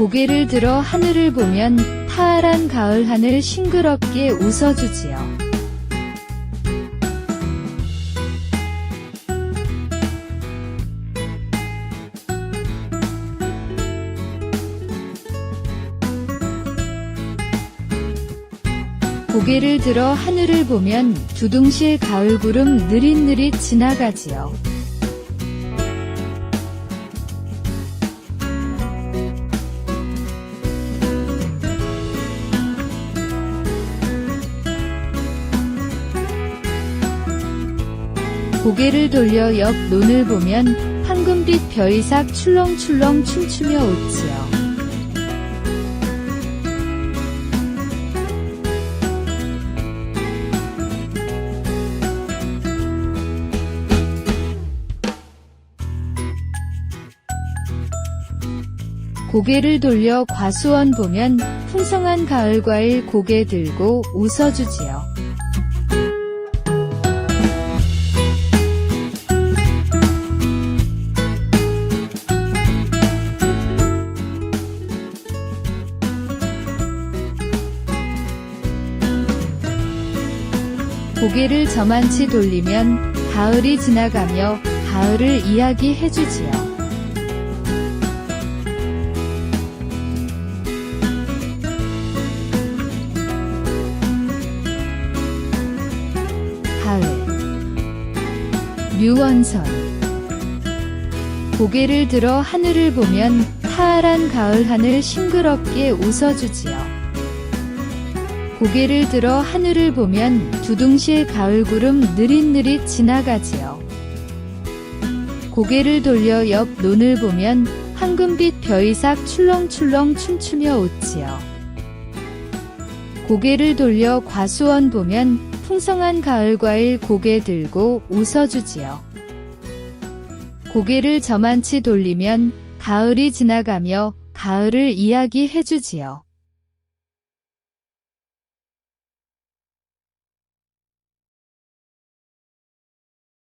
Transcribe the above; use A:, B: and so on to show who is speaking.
A: 고개를 들어 하늘을 보면 파란 가을 하늘 싱그럽게 웃어주지요. 고개를 들어 하늘을 보면 두둥실 가을 구름 느릿느릿 지나가지요. 고개를 돌려 옆 논을 보면 황금빛 벼이삭 출렁출렁 춤추며 웃지요. 고개를 돌려 과수원 보면 풍성한 가을 과일 고개 들고 웃어주지요. 고개를 저만치 돌리면 가을이 지나가며 가을을 이야기해주지요. 가을 류원선 고개를 들어 하늘을 보면 파란 가을 하늘 싱그럽게 웃어주지요. 고개를 들어 하늘을 보면 두둥실 가을 구름 느릿느릿 지나가지요. 고개를 돌려 옆 논을 보면 황금빛 벼이삭 출렁출렁 춤추며 웃지요. 고개를 돌려 과수원 보면 풍성한 가을 과일 고개 들고 웃어주지요. 고개를 저만치 돌리면 가을이 지나가며 가을을 이야기해주지요.